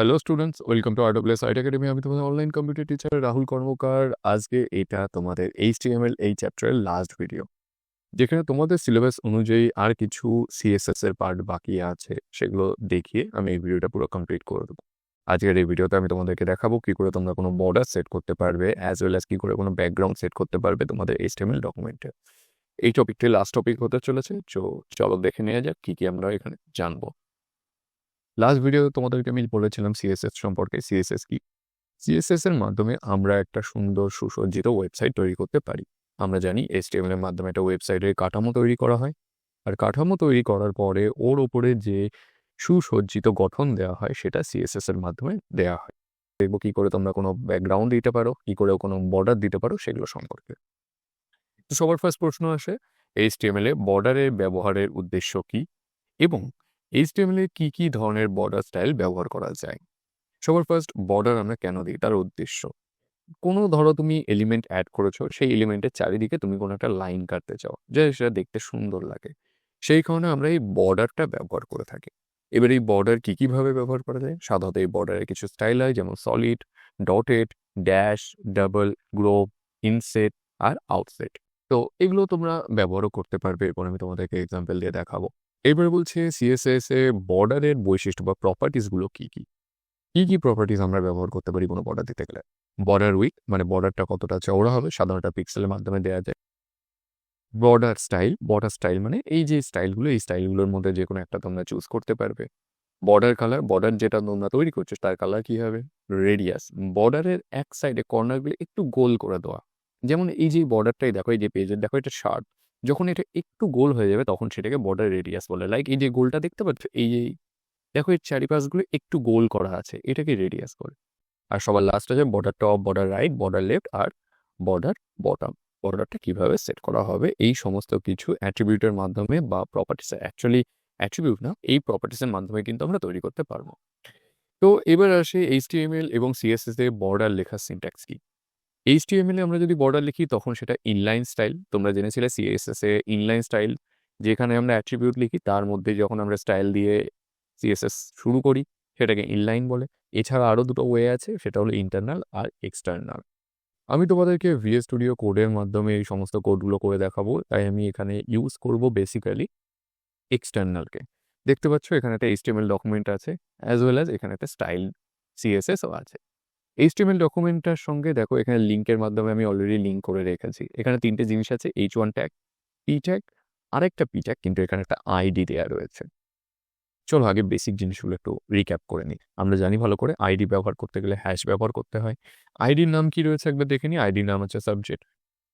Hello students welcome to RWS IT academy আমি তোমাদের online computer teacher Rahul Karmakar. আজকে এটা তোমাদের এইচটিএমএল এই চ্যাপ্টারের লাস্ট ভিডিও যেখানে তোমাদের সিলেবাস অনুযায়ী আর কিছু সিএসএস এর পার্ট বাকি আছে, সেগুলো দেখিয়ে আমি এই ভিডিওটা পুরো কমপ্লিট করে দেবো। আজকের এই ভিডিওতে আমি তোমাদেরকে দেখাবো কি করে তোমরা কোনো বর্ডার সেট করতে পারবে অ্যাজ ওয়েল অ্যাজ কি করে কোনো ব্যাকগ্রাউন্ড সেট করতে পারবে তোমাদের এইচটিএমএল ডকুমেন্টে এই টপিকটি লাস্ট টপিক হতে চলেছে, তো চলো দেখে নেওয়া যাক কি কি আমরা এখানে জানব। লাস্ট ভিডিও তোমাদেরকে আমি বলেছিলাম সিএসএস সম্পর্কে সিএসএস কি? সিএসএস এর মাধ্যমে আমরা একটা সুন্দর সুসজ্জিত ওয়েবসাইট তৈরি করতে পারি। আমরা জানি এসটিএমএল এর মাধ্যমে একটা ওয়েবসাইটের কাঠামো তৈরি করা হয়। আর কাঠামো তৈরি করার পরে ওর ওপরে যে সুসজ্জিত গঠন দেওয়া হয়, সেটা সিএসএস এর মাধ্যমে দেওয়া হয়। দেখব কি করে তোমরা কোনো ব্যাকগ্রাউন্ড দিতে পারো, কি করে কোনো বর্ডার দিতে পারো, সেগুলো সম্পর্কে। সবার ফার্স্ট প্রশ্ন আসে এইচটিএমএল এ বর্ডারের ব্যবহারের উদ্দেশ্য কি? এবং এইচটিএমএল কি কি ধরনের বর্ডার স্টাইল ব্যবহার করা যায়? সবার ফার্স্ট বর্ডার আমরা কেন দিই? তার উদ্দেশ্য। কোনো ধরো তুমি এলিমেন্ট অ্যাড করেছ, সেই এলিমেন্টের চারিদিকে তুমি কোনো একটা লাইন কাটতে চাও, যে সেটা দেখতে সুন্দর লাগে। সেই কারণে আমরা এই বর্ডারটা ব্যবহার করে থাকি। এবার এই বর্ডার কি কীভাবে ব্যবহার করা যায়? সাধারণত এই বর্ডারের কিছু স্টাইল হয়, যেমন solid dotted dash double groove inset আর আউটসেট তো এগুলো তোমরা ব্যবহারও করতে পারবে। এবং আমি তোমাদেরকে এক্সাম্পল দিয়ে দেখাবো। এবার বলছে সিএসএস এ বর্ডারের বৈশিষ্ট্য বা প্রপার্টিসগুলো কি কি? কি কি প্রপার্টিস আমরা ব্যবহার করতে পারি কোনো বর্ডার দিতে গেলে? বর্ডার উইক মানে বর্ডারটা কতটা চওড়া হবে, সাধারণত পিক্সেলের মাধ্যমে দেওয়া যায়। বর্ডার স্টাইল বর্ডার স্টাইল মানে এই যে স্টাইলগুলো এই স্টাইলগুলোর মধ্যে যে কোনো একটা তোমরা চুজ করতে পারবে। বর্ডার কালার বর্ডার যেটা তোমরা তৈরি করছ, তার কালার কি হবে? রেডিয়াস বর্ডারের এক সাইডে কর্নারগুলো একটু গোল করে দেওয়া। যেমন এই যে বর্ডারটাই দেখো, এই যে পেজের দেখো এটা শার্প যখন এটা একটু গোল হয়ে যাবে তখন সেটাকে বর্ডার রেডিয়াস বলে। লাইক এই যে গোলটা দেখতে পাচ্ছ, এই যে দেখো এর চারিপাশগুলো একটু গোল করা আছে, এটাকে রেডিয়াস বলে। আর সবার লাস্ট আছে border top border right border left আর বর্ডার বটম বর্ডারটা কীভাবে সেট করা হবে, এই সমস্ত কিছু অ্যাট্রিবিউটের মাধ্যমে বা প্রপার্টিস অ্যাকচুয়ালি অ্যাট্রিবিউট না, এই প্রপার্টিসের মাধ্যমে কিন্তু আমরা তৈরি করতে পারব। তো এবার আসে এইচটিএমএল এবং সিএসএস এর বর্ডার লেখার সিনট্যাক্স কি? এইচটিএমএল এ আমরা যদি বর্ডার লিখি, তখন সেটা ইনলাইন স্টাইল তোমরা জেনেছিলে সিএসএস এ ইনলাইন স্টাইল যেখানে আমরা অ্যাট্রিবিউট লিখি, তার মধ্যে যখন আমরা স্টাইল দিয়ে সিএসএস শুরু করি, সেটাকে ইনলাইন বলে। এছাড়া আরও দুটো ওয়ে আছে, সেটা হলো ইন্টারনাল আর এক্সটার্নাল আমি তোমাদেরকে ভিএস স্টুডিও কোডের মাধ্যমে এই সমস্ত কোডগুলো করে দেখাবো, তাই আমি এখানে ইউজ করব বেসিক্যালি এক্সটার্নালকে দেখতে পাচ্ছ এখানে একটা এইচটিএমএল ডকুমেন্ট আছে অ্যাজ ওয়েল অ্যাজ এখানে একটা স্টাইল সিএসএসও আছে। এইচটিএমএল ডকুমেন্টটার সঙ্গে দেখো এখানে লিঙ্কের মাধ্যমে আমি অলরেডি লিঙ্ক করে রেখেছি। এখানে তিনটে জিনিস আছে H one tag P tag আরেকটা পি ট্যাগ কিন্তু এখানে একটা আইডি দেওয়া রয়েছে। চলো আগে বেসিক জিনিসগুলো একটু রিক্যাপ করে নিই। আমরা জানি ভালো করে আইডি ব্যবহার করতে গেলে হ্যাশ ব্যবহার করতে হয়। আইডির নাম কি রয়েছে একবার দেখে নিই আইডির নাম হচ্ছে সাবজেক্ট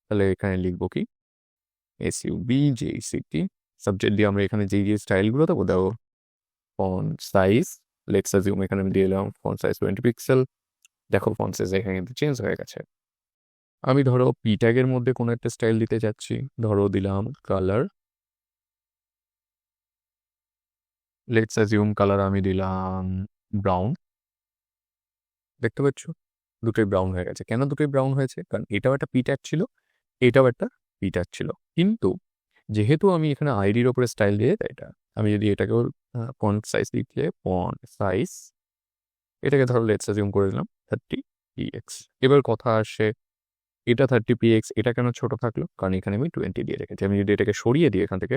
তাহলে এখানে লিখব কি? S U B J C T subject দিয়ে আমরা এখানে যে যে স্টাইলগুলো দেবো দেবো ফন সাইজ লেটস এখানে আমি দিয়ে দিলাম ফন সাইজ টোয়েন্টি পিক্সেল দেখো ফন্ট সাইজ এখানে কিন্তু চেঞ্জ হয়ে গেছে। আমি ধরো পি ট্যাগের মধ্যে কোনো একটা স্টাইল দিতে যাচ্ছি। ধরো দিলাম কালার লেটস অ্যাজিউম কালার আমি দিলাম ব্রাউন দেখতে পাচ্ছ? দুটোই ব্রাউন হয়ে গেছে। কেন দুটোই ব্রাউন হয়েছে? কারণ এটাও একটা পি ট্যাগ ছিল, এটাও একটা পি ট্যাগ ছিল। কিন্তু যেহেতু আমি এখানে আইডির ওপরে স্টাইল দিয়ে এটা, আমি যদি এটাকেও ফন্ট সাইজ লিখলে ফন্ট সাইজ এটাকে ধরো লেটস অ্যাজিউম করে দিলাম। থার্টি পিএক্স এবার কথা আসে, এটা থার্টি পিএক্স এটা কেন ছোট থাকল? কারণ এখানে আমি টোয়েন্টি দিয়ে রেখেছি। আমি যদি এটাকে সরিয়ে দিই এখান থেকে,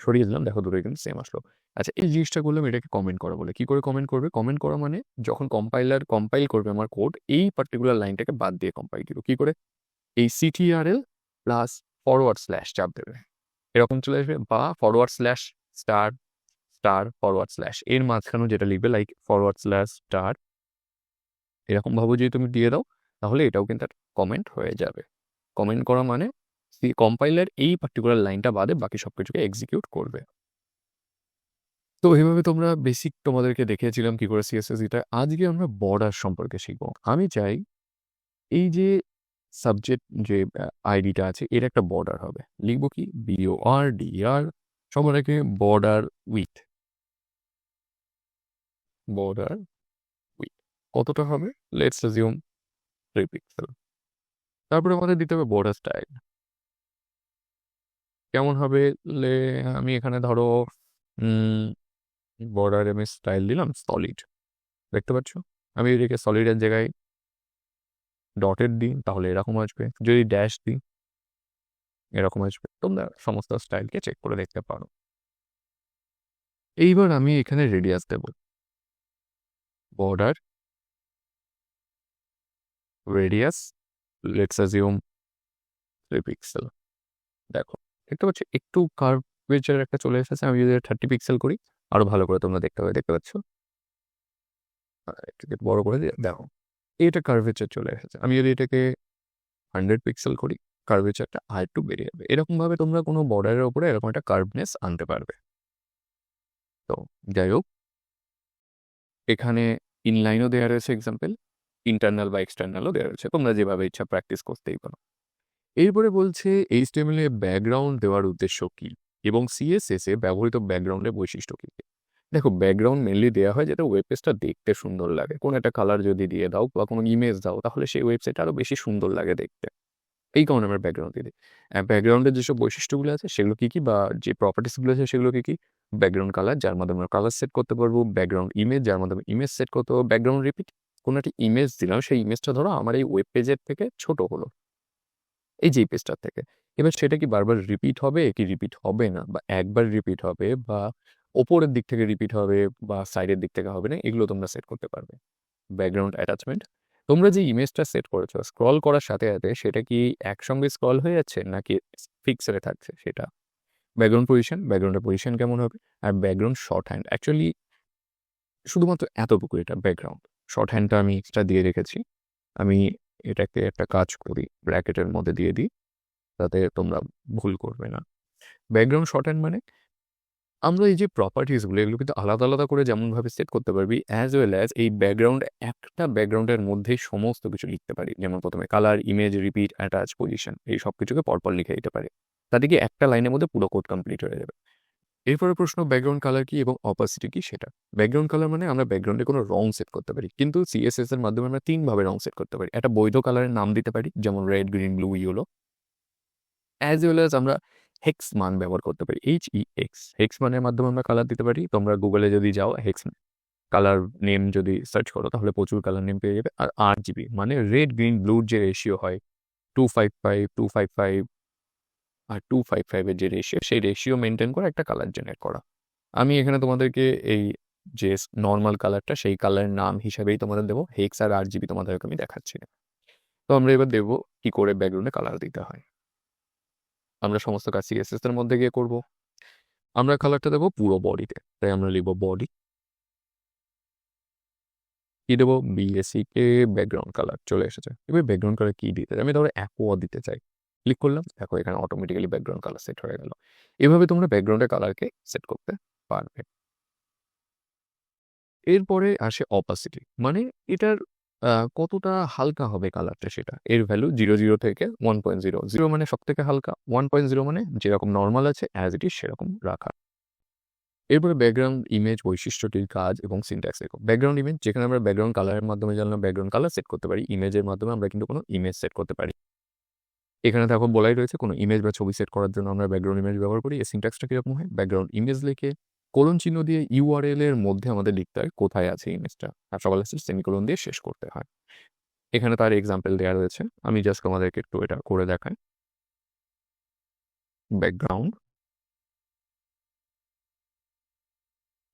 সরিয়ে দিলাম, দেখো দুটোই কিন্তু সেম আসলো। আচ্ছা এই জিনিসটা করলাম এটাকে কমেন্ট করা বলে। কি করে কমেন্ট করবে? কমেন্ট করা মানে যখন কম্পাইলার কম্পাইল করবে আমার কোড এই পার্টিকুলার লাইনটাকে বাদ দিয়ে কম্পাইল দিব কি করে? এই সিটিআরএল প্লাস ফরওয়ার্ড স্ল্যাশ চাপ দেবে। এরকম চলে আসবে বা forward slash star star forward slash এর মাঝখানেও যেটা লিখবে লাইক ফরওয়ার্ড স্ল্যাশ স্টার এরকম ভাবে যদি তুমি দিয়ে দাও, তাহলে এটাও কিন্তু একটা কমেন্ট হয়ে যাবে। কমেন্ট করা মানে কম্পাইলার এই পার্টিকুলার লাইনটা বাদে বাকি সব কিছুকে এক্সিকিউট করবে। তো এইভাবে তোমরা বেসিক তোমাদেরকে দেখিয়েছিলাম কি করে সিএসএস এটা। আজকে আমরা বর্ডার সম্পর্কে শিখব। আমি চাই এই যে সাবজেক্ট যে আইডিটা আছে, এর একটা বর্ডার হবে। লিখব কি? বিও আর ডি আর সবার আগে বর্ডার উইথ বর্ডার কতটা হবে? লেটস অ্যাজিউম থ্রি পিক্সেল তারপরে আমাদের দিতে হবে বর্ডার স্টাইল কেমন হবে? আমি এখানে ধরো বর্ডার আমি স্টাইল দিলাম সলিড দেখতে পাচ্ছ? আমি এটাকে সলিডের জায়গায় ডটের দিই, তাহলে এরকম আসবে। যদি ড্যাশ দিই, এরকম আসবে। তোমরা সমস্ত স্টাইলকে চেক করে দেখতে পারো। এইবার আমি এখানে radius Dev. Border radius let's assume three pixel দেখো, দেখতে পাচ্ছ, একটু কার্ভেচার একটা চলে এসেছে, আমি যদি থার্টি পিক্সেল করি, আরও ভালো করে তোমরা দেখতে পাবে, দেখতে পাচ্ছ? এটাকে বড় করে দিয়ে, দেখো এটা কার্ভেচার চলে এসেছে। আমি যদি এটাকে হান্ড্রেড পিক্সেল করি কার্ভেচারটা আর একটু বেড়ে যাবে। এরকমভাবে তোমরা কোনো বর্ডারের ওপরে এরকম একটা কার্ভনেস আনতে পারবে। তো, যাই হোক, এখানে ইনলাইনও দেওয়া রয়েছে এক্সাম্পল ইন্টারনাল বা এক্সটার্নালও দেওয়া রয়েছে। তোমরা যেভাবে ইচ্ছা প্র্যাকটিস করতেই পারো। এরপরে বলছে এইচটিএমএল এ ব্যাকগ্রাউন্ড দেওয়ার উদ্দেশ্য কী? এবং সিএসএস এ ব্যবহৃত ব্যাকগ্রাউন্ডের বৈশিষ্ট্য কী? দেখো ব্যাকগ্রাউন্ড মেনলি দেওয়া হয় যাতে ওয়েব দেখতে সুন্দর লাগে। কোনো একটা কালার যদি দিয়ে দাও বা কোনো ইমেজ দাও, তাহলে সেই ওয়েবসাইট আরও বেশি সুন্দর লাগে দেখতে। এই কারণে আমরা ব্যাকগ্রাউন্ড দিয়ে দিই। ব্যাকগ্রাউন্ডের যেসব বৈশিষ্ট্যগুলো আছে, সেগুলো কী কী? বা যে প্রপার্টিসগুলো আছে, সেগুলো কী কী? ব্যাকগ্রাউন্ড কালার যার মাধ্যমে আমরা কালার সেট করতে পারব ব্যাকগ্রাউন্ড ইমেজ যার মাধ্যমে ইমেজ সেট করতে পারব ব্যাকগ্রাউন্ড রিপিট কোনো একটা ইমেজ দিলাম, সেই ইমেজটা ধরো আমার এই ওয়েব পেজের থেকে ছোট হলো। এই যে পেজটার থেকে। এবার সেটা কি বারবার রিপিট হবে, কি রিপিট হবে না? বা একবার রিপিট হবে বা ওপরের দিক থেকে রিপিট হবে বা সাইডের দিক থেকে হবে না, এগুলো তোমরা সেট করতে পারবে। ব্যাকগ্রাউন্ড অ্যাটাচমেন্ট তোমরা যে ইমেজটা সেট করেছ স্ক্রল করার সাথে সাথে সেটা কি একসঙ্গে স্ক্রল হয়ে যাচ্ছে নাকি ফিক্সরে থাকছে সেটা? ব্যাকগ্রাউন্ড পজিশন ব্যাকগ্রাউন্ডের পজিশন কেমন হবে? আর ব্যাকগ্রাউন্ড শর্ট হ্যান্ড অ্যাকচুয়ালি শুধুমাত্র এতটুকু এটা ব্যাকগ্রাউন্ড শর্ট হ্যান্ডটা আমি এক্সট্রা দিয়ে রেখেছি। আমি এটাকে একটা কাজ করি ব্র্যাকেটের মধ্যে দিয়ে দিই, তাতে তোমরা ভুল করবে না। ব্যাকগ্রাউন্ড শর্ট হ্যান্ড মানে আমরা এই যে প্রপার্টিসগুলো এগুলো কিন্তু আলাদা আলাদা করে যেমনভাবে সেট করতে পারবি অ্যাজ ওয়েল অ্যাজ এই ব্যাকগ্রাউন্ড একটা ব্যাকগ্রাউন্ডের মধ্যে সমস্ত কিছু লিখতে পারি। যেমন প্রথমে colour image repeat attach position এই সব কিছুকে পরপর লিখে দিতে পারি। তাতে কি একটা লাইনের মধ্যে পুরো কোড কমপ্লিট হয়ে যাবে। এরপরে প্রশ্ন ব্যাকগ্রাউন্ড কালার কি এবং অপাসিটি কি সেটা? ব্যাকগ্রাউন্ড কালার মানে আমরা ব্যাকগ্রাউন্ডে কোনো রং সেট করতে পারি, কিন্তু সিএসএস এর মাধ্যমে আমরা তিনভাবে রং সেট করতে পারি। একটা বৈধ কালারের নাম দিতে পারি, যেমন red green blue yellow as well as আমরা হেক্স মান ব্যবহার করতে পারি এইচ ই এক্স হেক্স মানের মাধ্যমে আমরা কালার দিতে পারি, তোমরা গুগলে যদি যাও হেক্স কালার নেম যদি সার্চ করো, তাহলে প্রচুর কালার নেম পেয়ে যাবে। আর আট জিবি মানে রেড গ্রিন ব্লুর যে রেশিও হয় two five five two five five আর টু ফাইভ ফাইভের যে রেশিও সেই রেশিও মেনটেন করে একটা কালার জেনারেট করা। আমি এখানে তোমাদেরকে এই যে নর্মাল কালারটা সেই কালারের নাম হিসাবেই তোমাদের দেবো। হেক্স আর আর জিবি তোমাদেরকে আমি দেখাচ্ছি। তো আমরা এবার দেবো কি করে ব্যাকগ্রাউন্ডে কালার দিতে হয়। আমরা সমস্ত কাজ সিএসএস এর মধ্যে গিয়ে করব। আমরা কালারটা দেবো পুরো বডিতে তাই আমরা লিখব বডি কি দেবো? বিএসসি কে ব্যাকগ্রাউন্ড কালার চলে এসেছে। এবার ব্যাকগ্রাউন্ড কালার কি দিতে? চাই আমি ধরো অ্যাকোয়া দিতে চাই। ক্লিক করলাম, দেখো এখানে অটোমেটিক্যালি ব্যাকগ্রাউন্ড কালার সেট হয়ে গেল। এভাবে তোমরা ব্যাকগ্রাউন্ডের কালারকে সেট করতে পারবে। এরপরে আসে অপাসিটি মানে এটার কতটা হালকা হবে কালারটা সেটা? এর ভ্যালু জিরো জিরো থেকে ওয়ান পয়েন্ট জিরো জিরো মানে সব থেকে হালকা ওয়ান পয়েন্ট জিরো মানে যেরকম নর্মাল আছে অ্যাজ ইট ইজ সেরকম রাখা। এরপরে ব্যাকগ্রাউন্ড ইমেজ বৈশিষ্ট্যটির কাজ এবং সিনট্যাক্স দেখো। ব্যাকগ্রাউন্ড ইমেজ যেখানে আমরা ব্যাকগ্রাউন্ড কালারের মাধ্যমে জানলাম ব্যাকগ্রাউন্ড কালার সেট করতে পারি ইমেজের মাধ্যমে আমরা কিন্তু কোনো ইমেজ সেট করতে পারি। এখানে দেখো বলাই রয়েছে কোনো ইমেজ বা ছবি সেট করার জন্য আমরা ব্যাকগ্রাউন্ড ইমেজ ব্যবহার করি। এই সিনট্যাক্সটা কীরকম হয়? ব্যাকগ্রাউন্ড ইমেজ লিখে কোলন চিহ্ন দিয়ে ইউআরএল এর মধ্যে আমাদের লিখতে হয় কোথায় আছে ইমেজটা আর সকাল আসলে সেমিকোলন দিয়ে শেষ করতে হয়। এখানে তার এক্সাম্পল দেওয়া রয়েছে। আমি জাস্ট তোমাদেরকে একটু এটা করে দেখাই। ব্যাকগ্রাউন্ড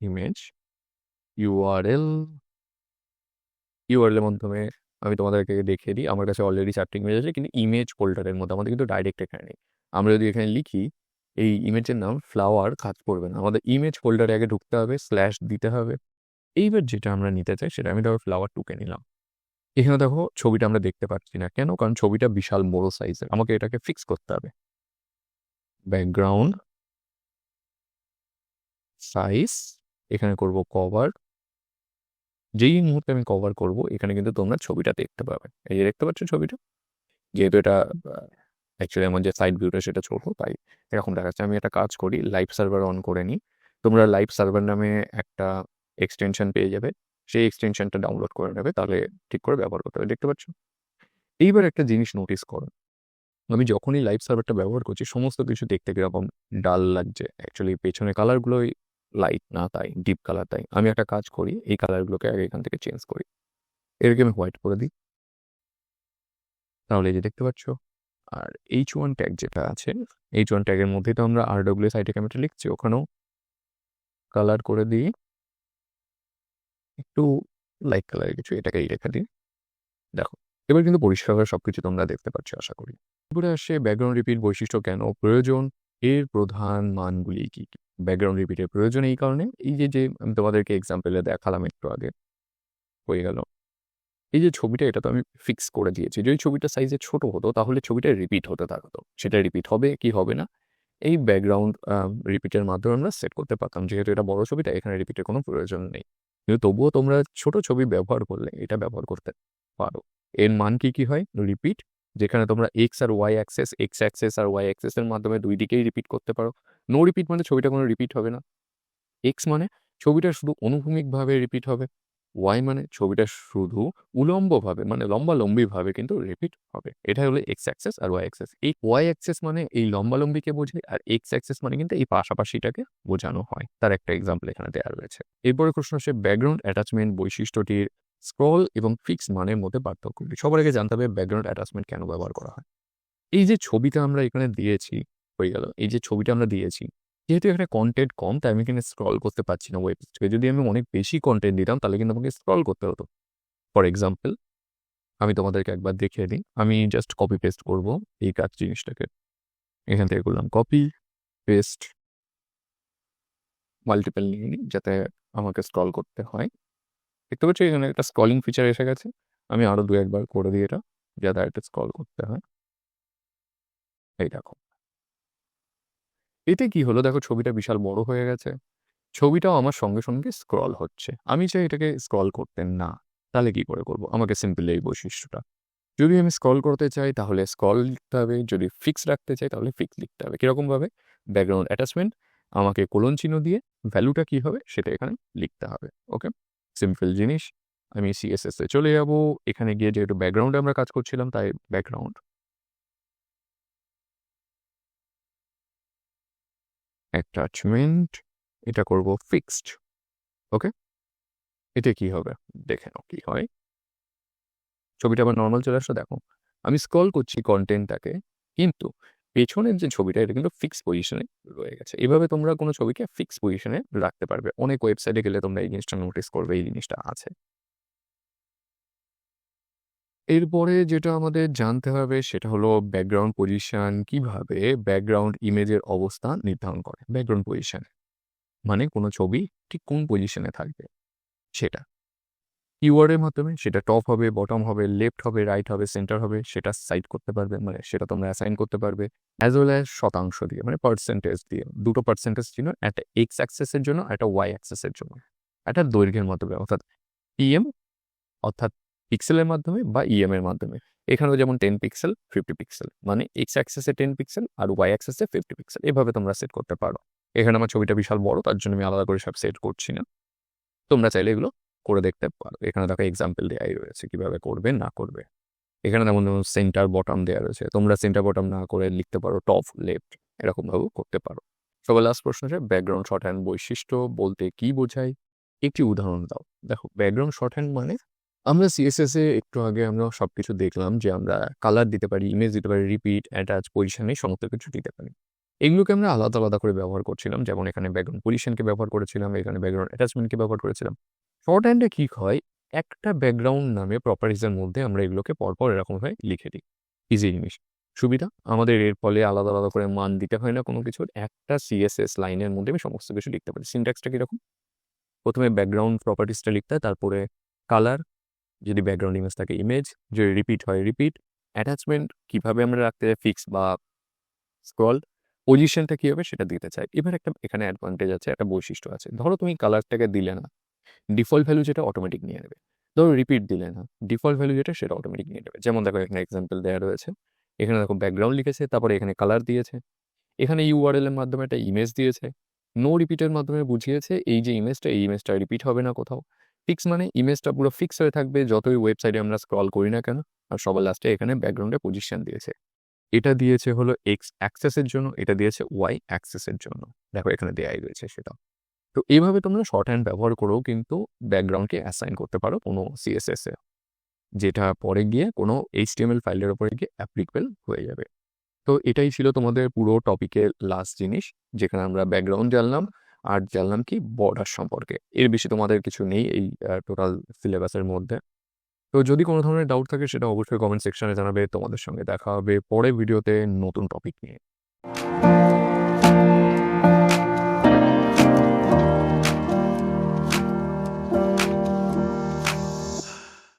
ইমেজ ইউআরএল ইউআরএল এর মাধ্যমে আমি তোমাদেরকে দেখে দিই। আমার কাছে অলরেডি চারটে ইমেজ আছে, কিন্তু ইমেজ ফোল্ডারের মধ্যে আমাদের কিন্তু ডাইরেক্ট এখানে নেই। আমরা যদি এখানে লিখি, এই ইমেজের নাম ফ্লাওয়ার কাজ করবে না। আমাদের ইমেজ ফোল্ডারে আগে ঢুকতে হবে স্ল্যাশ দিতে হবে। এইবার যেটা আমরা নিতে চাই, সেটা আমি ধরো ফ্লাওয়ার টুকে নিলাম। এখানে দেখো, ছবিটা আমরা দেখতে পাচ্ছি না। কেন? কারণ ছবিটা বিশাল বড় সাইজের আমাকে এটাকে ফিক্স করতে হবে। ব্যাকগ্রাউন্ড সাইজ এখানে করব কভার যেই মুহূর্তে আমি কভার করব, এখানে কিন্তু তোমরা ছবিটা দেখতে পাবে। এই যে দেখতে পাচ্ছ ছবিটা? যেহেতু এটা অ্যাকচুয়ালি আমার যে সাইড ভিউটা সেটা ছোটো, তাই এরকম দেখাচ্ছে আমি একটা কাজ করি লাইভ সার্ভার অন করে নিই। তোমরা লাইভ সার্ভার নামে একটা এক্সটেনশন পেয়ে যাবে। সেই এক্সটেনশনটা ডাউনলোড করে নেবে, তাহলে ঠিক করে ব্যবহার করতে হবে, দেখতে পাচ্ছ? এইবার একটা জিনিস নোটিস করো। আমি যখনই লাইভ সার্ভারটা ব্যবহার করছি, সমস্ত কিছু দেখতে কীরকম ডাল লাগছে। অ্যাকচুয়ালি পেছনে কালারগুলোই লাইট না, তাই ডিপ কালার তাই আমি একটা কাজ করি, এই কালারগুলোকে আগে এখান থেকে চেঞ্জ করি। এটাকে আমি হোয়াইট করে দিই। তাহলে এই যে দেখতে পাচ্ছ, আর এইচ ওয়ান ট্যাগ যেটা আছে এইচ ওয়ান ট্যাগের মধ্যে তো আমরা আর ডব্লিউ সাইটে ক্যামেরা লিখছি, ওখানেও কালার করে দিই। একটু লাইট কালারের কিছু এটাকেই রেখে দিই। দেখো, এবার কিন্তু পরিষ্কার সব কিছু তোমরা দেখতে পাচ্ছ, আশা করি। এরপরে আসে ব্যাকগ্রাউন্ড রিপিট বৈশিষ্ট্য কেন প্রয়োজন, এর প্রধান মানগুলি কি কি? ব্যাকগ্রাউন্ড রিপিটের প্রয়োজন এই কারণে এই যে যে আমি তোমাদেরকে এক্সাম্পলে দেখালাম একটু আগে, হয়ে গেল। এই যে ছবিটা, এটা তো আমি ফিক্স করে দিয়েছি। যদি ছবিটা সাইজে ছোট হতো, তাহলে ছবিটা রিপিট হতে থাকতো। সেটা রিপিট হবে কি হবে না, এই ব্যাকগ্রাউন্ড রিপিটের মাধ্যমে আমরা সেট করতে পারতাম। যেহেতু এটা বড় ছবিটা, এখানে রিপিটের কোনো প্রয়োজন নেই। কিন্তু তবুও তোমরা ছোট ছবি ব্যবহার করলে, এটা ব্যবহার করতে পারো। এর মান কি কি হয়? রিপিট যেখানে তোমরা এক্স আর ওয়াই অ্যাক্সেস এক্স অ্যাক্সেস আর ওয়াই অ্যাক্সেসের মাধ্যমে দুই দিকেই রিপিট করতে পারো। নো রিপিট মানে ছবিটা কোনো রিপিট হবে না। এক্স মানে ছবিটা শুধু অনুভূমিকভাবে রিপিট হবে। ওয়াই মানে ছবিটা শুধু উলম্বভাবে মানে লম্বা লম্বিভাবে কিন্তু রিপিট হবে। এটা হলো এক্স অ্যাক্সেস আর ওয়াই অ্যাক্সেস এই ওয়াই অ্যাক্সেস মানে এই লম্বা লম্বিকে বোঝায় আর এক্স অ্যাক্সেস মানে কিন্তু এই পাশাপাশিটাকে বোঝানো হয়। তার একটা এক্সাম্পল এখানে দেওয়া রয়েছে। এরপরে প্রশ্ন হচ্ছে ব্যাকগ্রাউন্ড অ্যাটাচমেন্ট বৈশিষ্ট্যটির স্ক্রল এবং ফিক্স মানের মধ্যে পার্থক্য? সবার আগে জানতে হবে ব্যাকগ্রাউন্ড অ্যাটাচমেন্ট কেন ব্যবহার করা হয়। এই যে ছবিটা আমরা এখানে দিয়েছি, হয়ে গেল। এই যে ছবিটা আমরা দিয়েছি, যেহেতু এখানে কন্টেন্ট কম, তাই আমি এখানে স্ক্রল করতে পারছি না ওয়েব থেকে যদি আমি অনেক বেশি কন্টেন্ট দিতাম, তাহলে কিন্তু আমাকে স্ক্রল করতে হতো। ফর এক্সাম্পল আমি তোমাদেরকে একবার দেখিয়ে দিই। আমি জাস্ট কপি পেস্ট করব এই কাজ জিনিসটাকে। এখান থেকে করলাম কপি পেস্ট মাল্টিপল নিয়ে নিই, যাতে আমাকে স্ক্রল করতে হয়। দেখতে পাচ্ছি? এখানে একটা স্ক্রলিং ফিচার এসে গেছে। আমি আরও দু একবার করে দিই এটা যাতে একটা স্ক্রল করতে হয়। এই দেখো। এতে কি হলো? দেখো, ছবিটা বিশাল বড় হয়ে গেছে। ছবিটাও আমার সঙ্গে সঙ্গে স্ক্রল হচ্ছে। আমি চাই এটাকে স্ক্রল করতে না। তাহলে কি করে করব? আমাকে সিম্পল এই বৈশিষ্ট্যটা। যদি আমি স্ক্রল করতে চাই, তাহলে স্ক্রল লিখতে হবে। যদি ফিক্স রাখতে চাই, তাহলে ফিক্স লিখতে হবে। কীরকমভাবে ব্যাকগ্রাউন্ড অ্যাটাচমেন্ট আমাকে কোলন চিহ্ন দিয়ে ভ্যালুটা কি হবে, সেটা এখানে লিখতে হবে। ওকে সিম্পল জিনিস। আমি সিএসএস এ চলে যাব। এখানে গিয়ে যেহেতু ব্যাকগ্রাউন্ডে আমরা কাজ করছিলাম, তাই ব্যাকগ্রাউন্ড অ্যাটাচমেন্ট এটা করব ফিক্সড ওকে এটা কি হবে? দেখে নাও কি হয়। ছবিটা আবার নর্মাল চলে আসলো, দেখো। আমি স্কল করছি কন্টেন্টটাকে কিন্তু পেছনের যে ছবিটা, এটা কিন্তু ফিক্স পজিশনে রয়ে গেছে। এভাবে তোমরা কোনো ছবিকে ফিক্স পজিশনে রাখতে পারবে। অনেক ওয়েবসাইটে গেলে তোমরা এই জিনিসটা নোটিস করবে, এই জিনিসটা আছে। এরপরে যেটা আমাদের জানতে হবে, সেটা হলো ব্যাকগ্রাউন্ড পজিশন কীভাবে ব্যাকগ্রাউন্ড ইমেজের অবস্থান নির্ধারণ করে। ব্যাকগ্রাউন্ড পজিশন মানে কোনো ছবি ঠিক কোন পজিশনে থাকবে, সেটা। কিওয়ার্ডের মাধ্যমে সেটা টপ হবে বটম হবে লেফট হবে রাইট হবে সেন্টার হবে, সেটা সাইড করতে পারবে মানে সেটা তোমরা অ্যাসাইন করতে পারবে অ্যাজ ওয়েল অ্যাজ শতাংশ দিয়ে মানে পার্সেন্টেজ দিয়ে, দুটো পার্সেন্টেজ ছিল একটা এক্স অ্যাক্সেসের জন্য, একটা ওয়াই অ্যাক্সেসের জন্য, একটা দৈর্ঘ্যের মাধ্যমে, অর্থাৎ ইএম অর্থাৎ পিক্সেলের মাধ্যমে বা ইএম এর মাধ্যমে, এখানেও যেমন টেন পিক্সেল ফিফটি পিক্সেল মানে এক্স অ্যাক্সেসে টেন পিক্সেল আর ওয়াই অ্যাক্সেসে ফিফটি পিক্সেল এভাবে তোমরা সেট করতে পারো, এখানে আমার ছবিটা বিশাল বড়, তার জন্য আমি আলাদা করে সব সেট করছি না, তোমরা চাইলে এগুলো করে দেখতে পারো। এখানে দেখো এক্সাম্পল দেওয়াই রয়েছে কীভাবে করবে, না করবে। এখানে যেমন সেন্টার বটম দেওয়া রয়েছে, তোমরা সেন্টার বটম না করে লিখতে পারো টপ লেফট এরকমভাবেও করতে পারো। সবার লাস্ট প্রশ্ন হচ্ছে ব্যাকগ্রাউন্ড শর্ট হ্যান্ড বৈশিষ্ট্য বলতে কি বোঝায়? একটি উদাহরণ দাও। দেখো ব্যাকগ্রাউন্ড শর্ট হ্যান্ড মানে আমরা সিএসএস এ একটু আগে আমরা সব কিছু দেখলাম যে আমরা কালার দিতে পারি ইমেজ দিতে পারি রিপিট অ্যাটাচ পজিশনে সমস্ত কিছু দিতে পারি। এগুলোকে আমরা আলাদা আলাদা করে ব্যবহার করছিলাম, যেমন এখানে ব্যাকগ্রাউন্ড পজিশনকে ব্যবহার করেছিলাম, এখানে ব্যাকগ্রাউন্ড অ্যাটাচমেন্টকে ব্যবহার করেছিলাম। শর্ট হ্যান্ডে কী হয়? একটা ব্যাকগ্রাউন্ড নামে প্রপার্টিজের মধ্যে আমরা এগুলোকে পরপর এরকমভাবে লিখে দিই। ইজি জিনিস। সুবিধা? আমাদের এর ফলে আলাদা আলাদা করে মান দিতে হয় না কোনো কিছুর। একটা সিএসএস লাইনের মধ্যে আমি সমস্ত কিছু লিখতে পারি। সিনট্যাক্সটা কীরকম? প্রথমে ব্যাকগ্রাউন্ড প্রপার্টিসটা লিখতে হয়, তারপরে কালার যদি ব্যাকগ্রাউন্ড ইমেজ থাকে ইমেজ যদি রিপিট হয় রিপিট অ্যাটাচমেন্ট কীভাবে আমরা রাখতে চাই ফিক্স বা স্ক্রল পজিশনটা কী হবে সেটা দিতে চাই। এবার একটা, এখানে অ্যাডভান্টেজ আছে, একটা বৈশিষ্ট্য আছে। ধরো তুমি কালারটাকে দিলে না। ডিফল্ট ভ্যালু যেটা অটোমেটিক নিয়ে নেবে। ধরো রিপিট দিলে না ডিফল্ট ভ্যালু যেটা সেটা অটোমেটিক নিয়ে নেবে। যেমন দেখো এখানে এক্সাম্পল দেওয়া রয়েছে। এখানে দেখো ব্যাকগ্রাউন্ড লিখেছে, তারপরে এখানে কালার দিয়েছে। এখানে ইউআরএল এর মাধ্যমে একটা ইমেজ দিয়েছে। নো রিপিটের মাধ্যমে বুঝিয়েছে, এই যে ইমেজটা এই ইমেজটা রিপিট হবে না কোথাও। ফিক্স মানে ইমেজটা পুরো ফিক্স হয়ে থাকবে, যতই ওয়েবসাইটে আমরা স্ক্রল করি না কেন, আর সবার লাস্টে এখানে ব্যাকগ্রাউন্ডে পজিশন দিয়েছে। এটা দিয়েছে হলো এক্স অ্যাক্সেসের জন্য, এটা দিয়েছে ওয়াই অ্যাক্সেসের জন্য। দেখো এখানে দেয়াই রয়েছে সেটা। তো এইভাবে তোমরা শর্ট হ্যান্ড ব্যবহার করেও কিন্তু ব্যাকগ্রাউন্ডকে অ্যাসাইন করতে পারো কোনো সিএসএস যেটা পরে গিয়ে কোনো এইচটিএমএল ফাইলের ওপরে গিয়ে অ্যাপ্লিকেবল হয়ে যাবে। তো এটাই ছিল তোমাদের পুরো টপিকের লাস্ট জিনিস, যেখানে আমরা ব্যাকগ্রাউন্ড জানলাম আর জানলাম কি বর্ডার সম্পর্কে। এর বেশি তোমাদের কিছু নেই এই টোটাল সিলেবাসের মধ্যে। তো যদি কোনো ধরনের ডাউট থাকে সেটা অবশ্যই কমেন্ট সেকশনে জানাবে। তোমাদের সঙ্গে দেখা হবে পরের ভিডিওতে নতুন টপিক নিয়ে।